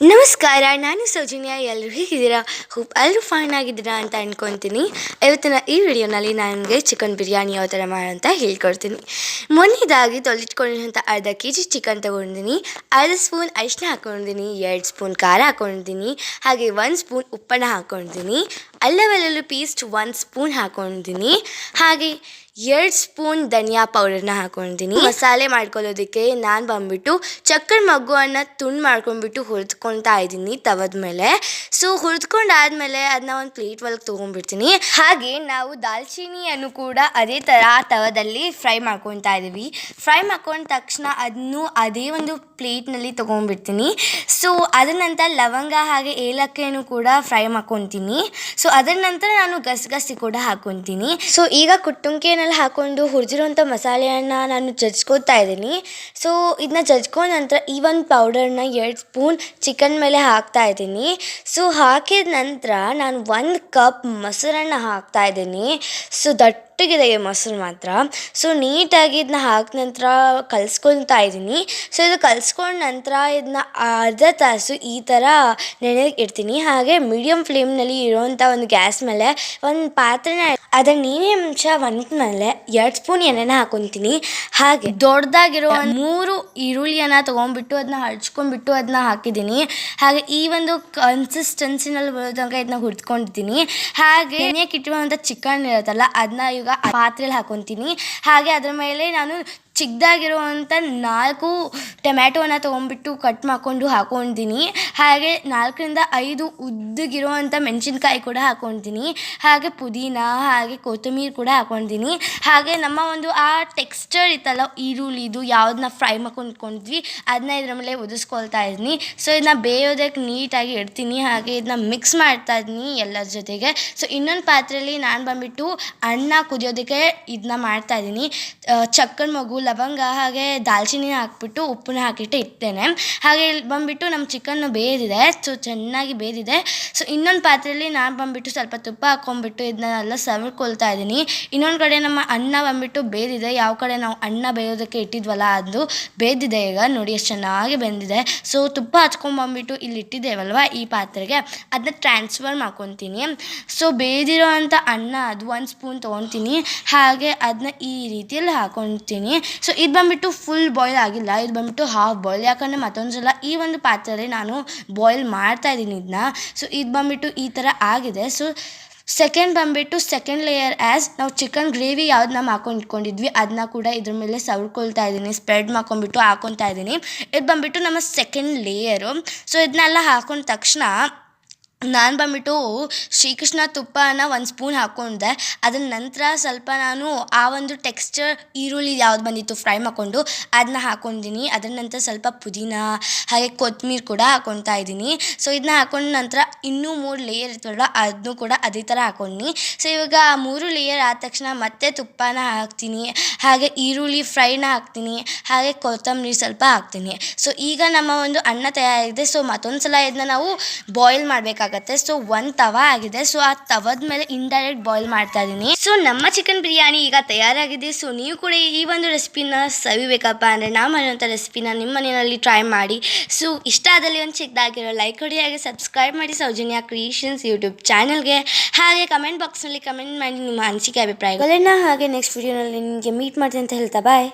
ನಮಸ್ಕಾರ, ನಾನು ಸೌಜನ್ಯ ಎಲ್ಲರೂ ಹೇಗಿದ್ದೀರಾ? ಹೋಪ್ ಎಲ್ಲರೂ ಫೈನ್ ಆಗಿದ್ದೀರಾ ಅಂತ ಅಂದ್ಕೊತೀನಿ ಇವತ್ತಿನ ಈ ವಿಡಿಯೋನಲ್ಲಿ ನಾನು ನಿಮಗೆ ಚಿಕನ್ ಬಿರಿಯಾನಿ ಯಾವ ಥರ ಮಾಡೋಂತ ಹೇಳ್ಕೊಡ್ತೀನಿ. ಮೊನ್ನೆದಾಗಿ ತೊಳೆದಿಟ್ಕೊಂಡಿರೋಂಥ ಅರ್ಧ ಕೆ ಜಿ ಚಿಕನ್ ತೊಗೊಂಡಿದ್ದೀನಿ. ಅರ್ಧ ಸ್ಪೂನ್ ಅರಿಶಿನ ಹಾಕ್ಕೊಂಡಿದ್ದೀನಿ ಎರಡು ಸ್ಪೂನ್ ಖಾರ ಹಾಕ್ಕೊಂಡಿದ್ದೀನಿ ಹಾಗೆ ಒಂದು ಸ್ಪೂನ್ ಉಪ್ಪನ್ನು ಹಾಕ್ಕೊಂಡಿದ್ದೀನಿ ಅಲ್ಲ ಪೀಸ್ಟ್ ಒಂದು ಸ್ಪೂನ್ ಹಾಕೊಂಡಿದ್ದೀನಿ. ಹಾಗೆ ಎರಡು ಸ್ಪೂನ್ ಧನಿಯಾ ಪೌಡರ್ನ ಹಾಕೊಂಡಿದ್ದೀನಿ. ಮಸಾಲೆ ಮಾಡ್ಕೊಳ್ಳೋದಕ್ಕೆ ನಾನು ಬಂದ್ಬಿಟ್ಟು ಚಕ್ಕರ್ ಮಗುವನ್ನು ತುಂಡು ಮಾಡ್ಕೊಂಡ್ಬಿಟ್ಟು ಹುರಿದ್ಕೊಳ್ತಾ ಇದ್ದೀನಿ ತವದ ಮೇಲೆ ಸೊ ಹುರಿದ್ಕೊಂಡಾದ್ಮೇಲೆ ಅದನ್ನ ಒಂದು ಪ್ಲೇಟ್ ಒಳಗೆ ತೊಗೊಂಡ್ಬಿಡ್ತೀನಿ. ಹಾಗೆ ನಾವು ದಾಲ್ಚಿನಿಯನ್ನು ಕೂಡ ಅದೇ ಥರ ತವದಲ್ಲಿ ಫ್ರೈ ಮಾಡ್ಕೊತಾ ಇದ್ದೀವಿ ಫ್ರೈ ಮಾಡ್ಕೊಂಡ ತಕ್ಷಣ ಅದನ್ನು ಅದೇ ಒಂದು ಪ್ಲೇಟ್ನಲ್ಲಿ ತೊಗೊಂಡ್ಬಿಡ್ತೀನಿ. ಸೊ ಅದರ ನಂತರ ಲವಂಗ ಹಾಗೆ ಏಲಕ್ಕಿಯನ್ನು ಕೂಡ ಫ್ರೈ ಮಾಡ್ಕೊತೀನಿ. ಸೊ ಅದರ ನಂತರ ನಾನು ಗಸಗಸೆ ಕೂಡ ಹಾಕೊತೀನಿ. ಸೊ ಈಗ ಕುಟ್ಟುಂಕೆನೆಲ್ಲ ಹಾಕೊಂಡು ಹುರಿದಿರೋಂಥ ಮಸಾಲೆಯನ್ನು ನಾನು ಜಜ್ಕೋತಾ ಇದ್ದೀನಿ. ಸೊ ಇದನ್ನ ಜಜ್ಕೊಂಡ ನಂತರ ಈ ಒಂದು ಪೌಡರ್ನ ಎರಡು ಸ್ಪೂನ್ ಚಿಕನ್ ಮೇಲೆ ಹಾಕ್ತಾ ಇದ್ದೀನಿ. ಸೊ ಹಾಕಿದ ನಂತರ ನಾನು ಒಂದು ಕಪ್ ಮೊಸರನ್ನು ಹಾಕ್ತಾ ಇದ್ದೀನಿ. ಸೊ ದಟ್ಟಗಿದೆ ಈ ಮೊಸರು ಮಾತ್ರ. ಸೊ ನೀಟಾಗಿ ಇದನ್ನ ಹಾಕಿದ ನಂತರ ಕಲಿಸ್ಕೊಳ್ತಾ ಇದ್ದೀನಿ. ಸೊ ಇದು ಕಲಿಸ್ಕೊಂಡ ನಂತರ ಇದನ್ನ ಅರ್ಧ ತಾಸು ಈ ಥರ ನೆನೆಯಕ್ಕೆ ಇಡ್ತೀನಿ. ಹಾಗೆ ಮೀಡಿಯಮ್ ಫ್ಲೇಮ್ನಲ್ಲಿ ಇರೋವಂಥ ಒಂದು ಗ್ಯಾಸ್ ಮೇಲೆ ಒಂದು ಪಾತ್ರೆನ ಅದರ ನೀರಿನ ಅಂಶ ಮೇಲೆ ಎರಡು ಸ್ಪೂನ್ ಎಣ್ಣೆನ ಹಾಕೊತೀನಿ. ಹಾಗೆ ದೊಡ್ಡದಾಗಿರೋ ಮೂರು ಈರುಳ್ಳಿಯನ್ನು ತೊಗೊಂಡ್ಬಿಟ್ಟು ಅದನ್ನ ಹಚ್ಕೊಂಡ್ಬಿಟ್ಟು ಅದನ್ನ ಹಾಕಿದ್ದೀನಿ. ಹಾಗೆ ಈ ಒಂದು ಕನ್ಸಿಸ್ಟೆನ್ಸಿನಲ್ಲಿ ಬರೋ ತನಕ ಇದನ್ನ ಹುರಿದ್ಕೊಂಡಿದ್ದೀನಿ. ಹಾಗೆ ನೆನೆಯಕ್ಕೆ ಇಟ್ಟಿರುವಂಥ ಚಿಕನ್ ಇರುತ್ತಲ್ಲ ಅದನ್ನ ಈಗ ಪಾತ್ರೆಯಲ್ಲಿ ಹಾಕೊತೀನಿ. ಹಾಗೆ ಅದ್ರ ಮೇಲೆ ನಾನು ಚಿಕ್ಕದಾಗಿರುವಂಥ ನಾಲ್ಕು ಟೊಮ್ಯಾಟೋನ ತೊಗೊಂಡ್ಬಿಟ್ಟು ಕಟ್ ಮಾಡಿಕೊಂಡು ಹಾಕ್ಕೊಂಡಿದ್ದೀನಿ ಹಾಗೆ ನಾಲ್ಕರಿಂದ ಐದು ಉದ್ದಗಿರುವಂಥ ಮೆಣಸಿನ್ಕಾಯಿ ಕೂಡ ಹಾಕೊಂಡಿದ್ದೀನಿ ಹಾಗೆ ಪುದೀನ, ಹಾಗೆ ಕೊತ್ತಂಬರಿ ಕೂಡ ಹಾಕ್ಕೊಂಡಿದ್ದೀನಿ ಹಾಗೆ ನಮ್ಮ ಒಂದು ಆ ಟೆಕ್ಸ್ಚರ್ ಇತ್ತಲ್ಲ ಈರುಳ್ಳಿದು ಯಾವುದನ್ನ ಫ್ರೈ ಮಾಡ್ಕೊಂಡು ಇಟ್ಕೊಂಡಿದ್ವಿ ಅದನ್ನ ಇದ್ರ ಮೇಲೆ ಉದಿಸ್ಕೊಳ್ತಾ ಇದ್ದೀನಿ ಸೊ ಇದನ್ನ ಬೇಯೋದಕ್ಕೆ ನೀಟಾಗಿ ಇಡ್ತೀನಿ ಹಾಗೆ ಇದನ್ನ ಮಿಕ್ಸ್ ಮಾಡ್ತಾ ಇದ್ದೀನಿ ಎಲ್ಲರ ಜೊತೆಗೆ. ಸೊ ಇನ್ನೊಂದು ಪಾತ್ರೆಯಲ್ಲಿ ನಾನು ಬಂದುಬಿಟ್ಟು ಅನ್ನ ಕುದಿಯೋದಕ್ಕೆ ಇದನ್ನ ಮಾಡ್ತಾ ಇದ್ದೀನಿ. ಚಕ್ಕನ್ ಮಗು ಲವಂಗ ಹಾಗೆ ದಾಲ್ಚಿನ್ನಿ ಹಾಕ್ಬಿಟ್ಟು ಉಪ್ಪನ್ನ ಹಾಕಿಟ್ಟು ಇಡ್ತೇನೆ. ಹಾಗೆ ಇಲ್ಲಿ ಬಂದುಬಿಟ್ಟು ನಮ್ಮ ಚಿಕನ್ನು ಬೇಯ್ದಿದೆ ಸೊ ಚೆನ್ನಾಗಿ ಬೇಯ್ದಿದೆ ಸೊ ಇನ್ನೊಂದು ಪಾತ್ರೆಯಲ್ಲಿ ನಾನು ಬಂದುಬಿಟ್ಟು ಸ್ವಲ್ಪ ತುಪ್ಪ ಹಾಕ್ಕೊಂಬಿಟ್ಟು ಇದನ್ನೆಲ್ಲ ಸವರ್ಕೊಳ್ತಾ ಇದ್ದೀನಿ. ಇನ್ನೊಂದು ಕಡೆ ನಮ್ಮ ಅನ್ನ ಬಂದುಬಿಟ್ಟು ಬೇಯ್ದಿದೆ ಯಾವ ಕಡೆ ನಾವು ಅನ್ನ ಬೇಯೋದಕ್ಕೆ ಇಟ್ಟಿದ್ವಲ್ಲ ಅದು ಬೇಯ್ದಿದೆ ಈಗ, ನೋಡಿ ಎಷ್ಟು ಚೆನ್ನಾಗಿ ಬೆಂದಿದೆ. ಸೊ ತುಪ್ಪ ಹಚ್ಕೊಂಬಂದ್ಬಿಟ್ಟು ಇಲ್ಲಿ ಇಟ್ಟಿದ್ದೇವಲ್ವ ಈ ಪಾತ್ರೆಗೆ ಅದನ್ನ ಟ್ರಾನ್ಸ್ಫರ್ ಮಾಡ್ಕೊತೀನಿ. ಸೊ ಬೇಯ್ದಿರೋ ಅಂಥ ಅನ್ನ ಅದು ಒಂದು ಸ್ಪೂನ್ ತೊಗೊತೀನಿ. ಹಾಗೆ ಅದನ್ನ ಈ ರೀತಿಯಲ್ಲಿ ಹಾಕೊತೀನಿ. ಸೊ ಇದು ಬಂದುಬಿಟ್ಟು ಫುಲ್ ಬಾಯ್ಲ್ ಆಗಿಲ್ಲ. ಇದು ಬಂದುಬಿಟ್ಟು ಹಾಫ್ ಬಾಯ್ಲ್ ಯಾಕಂದರೆ ಮತ್ತೊಂದು ಸಲ ಈ ಒಂದು ಪಾತ್ರೆಯಲ್ಲಿ ನಾನು ಬಾಯ್ಲ್ ಮಾಡ್ತಾ ಇದ್ದೀನಿ ಇದನ್ನ ಸೊ ಇದು ಬಂದುಬಿಟ್ಟು ಈ ಥರ ಆಗಿದೆ. ಸೊ ಸೆಕೆಂಡ್ ಬಂದುಬಿಟ್ಟು ಸೆಕೆಂಡ್ ಲೇಯರ್ ಆ್ಯಸ್ ನಾವು ಚಿಕನ್ ಗ್ರೇವಿ ಯಾವ್ದು ನಾವು ಹಾಕೊಂಡು ಇಟ್ಕೊಂಡಿದ್ವಿ ಅದನ್ನ ಕೂಡ ಇದ್ರ ಮೇಲೆ ಸವರ್ಕೊಳ್ತಾ ಇದ್ದೀನಿ ಸ್ಪ್ರೆಡ್ ಮಾಡ್ಕೊಂಡ್ಬಿಟ್ಟು ಹಾಕೊತಾ ಇದ್ದೀನಿ. ಇದು ಬಂದುಬಿಟ್ಟು ನಮ್ಮ ಸೆಕೆಂಡ್ ಲೇಯರು ಸೊ ಇದನ್ನೆಲ್ಲ ಹಾಕೊಂಡ ತಕ್ಷಣ ನಾನು ಬಂದ್ಬಿಟ್ಟು ಶ್ರೀಕೃಷ್ಣ ತುಪ್ಪನ ಒಂದು ಸ್ಪೂನ್ ಹಾಕ್ಕೊಂಡೆ ಅದರ ನಂತರ ಸ್ವಲ್ಪ ನಾನು ಆ ಒಂದು ಟೆಕ್ಸ್ಚರ್ ಈರುಳ್ಳಿ ಯಾವ್ದು ಬಂದಿತ್ತು ಫ್ರೈ ಮಾಡಿಕೊಂಡು ಅದನ್ನ ಹಾಕ್ಕೊಂಡಿದ್ದೀನಿ ಅದರ ನಂತರ ಸ್ವಲ್ಪ ಪುದೀನ, ಹಾಗೆ ಕೊತ್ತಂಬರಿ ಕೂಡ ಹಾಕ್ಕೊತಾ ಇದ್ದೀನಿ. ಸೊ ಇದನ್ನ ಹಾಕೊಂಡ ನಂತರ ಇನ್ನೂ ಮೂರು ಲೇಯರ್ ಇರ್ತವಲ್ಲ ಅದನ್ನು ಕೂಡ ಅದೇ ಥರ ಹಾಕ್ಕೊಂಡು ಸೊ ಇವಾಗ ಆ ಮೂರು ಲೇಯರ್ ಆದ ತಕ್ಷಣ ಮತ್ತೆ ತುಪ್ಪನ ಹಾಕ್ತೀನಿ. ಹಾಗೆ ಈರುಳ್ಳಿ ಫ್ರೈನ ಹಾಕ್ತೀನಿ. ಹಾಗೆ ಕೊತ್ತಂಬರಿ ಸ್ವಲ್ಪ ಹಾಕ್ತೀನಿ. ಸೊ ಈಗ ನಮ್ಮ ಒಂದು ಅನ್ನ ತಯಾರಾಗಿದೆ ಸೊ ಮತ್ತೊಂದು ಸಲ ಇದನ್ನ ನಾವು ಬಾಯ್ಲ್ ಮಾಡಬೇಕಾಗುತ್ತೆ ಸೊ ಒಂದು ತವ ಆಗಿದೆ. ಸೊ ಆ ತವದ ಮೇಲೆ ಇಂಡೈರೆಕ್ಟ್ ಬಾಯ್ಲ್ ಮಾಡ್ತಾ ಇದ್ದೀನಿ ಸೊ ನಮ್ಮ ಚಿಕನ್ ಬಿರಿಯಾನಿ ಈಗ ತಯಾರಾಗಿದೆ. ಸೊ ನೀವು ಕೂಡ ಈ ಒಂದು ರೆಸಿಪಿನ ಸವಿಬೇಕಪ್ಪ ಅಂದರೆ ನಾವು ಮಾಡುವಂಥ ರೆಸಿಪಿನ ನಿಮ್ಮ ಮನೆಯಲ್ಲಿ ಟ್ರೈ ಮಾಡಿ. ಸೊ ಇಷ್ಟ ಆದಲ್ಲಿ ಒಂದು ಚಿಕ್ಕದಾಗಿರೋ ಲೈಕ್ ಕೊಡಿ, ಹಾಗೆ ಸಬ್ಸ್ಕ್ರೈಬ್ ಮಾಡಿ ಸೌಜನ್ಯ ಕ್ರಿಯೇಷನ್ಸ್ ಯೂಟ್ಯೂಬ್ ಚಾನಲ್ಗೆ ಹಾಗೆ ಕಮೆಂಟ್ ಬಾಕ್ಸ್ನಲ್ಲಿ ಕಮೆಂಟ್ ಮಾಡಿ ನಿಮ್ಮ ಅನಿಸಿಕೆ, ಅಭಿಪ್ರಾಯಗಳನ್ನ. ಹಾಗೆ ನೆಕ್ಸ್ಟ್ ವಿಡಿಯೋನಲ್ಲಿ ನಿಮಗೆ ಮೀಟ್ ಮಾಡ್ತೀನಿ ಅಂತ ಹೇಳ್ತಾ ಬಾಯ್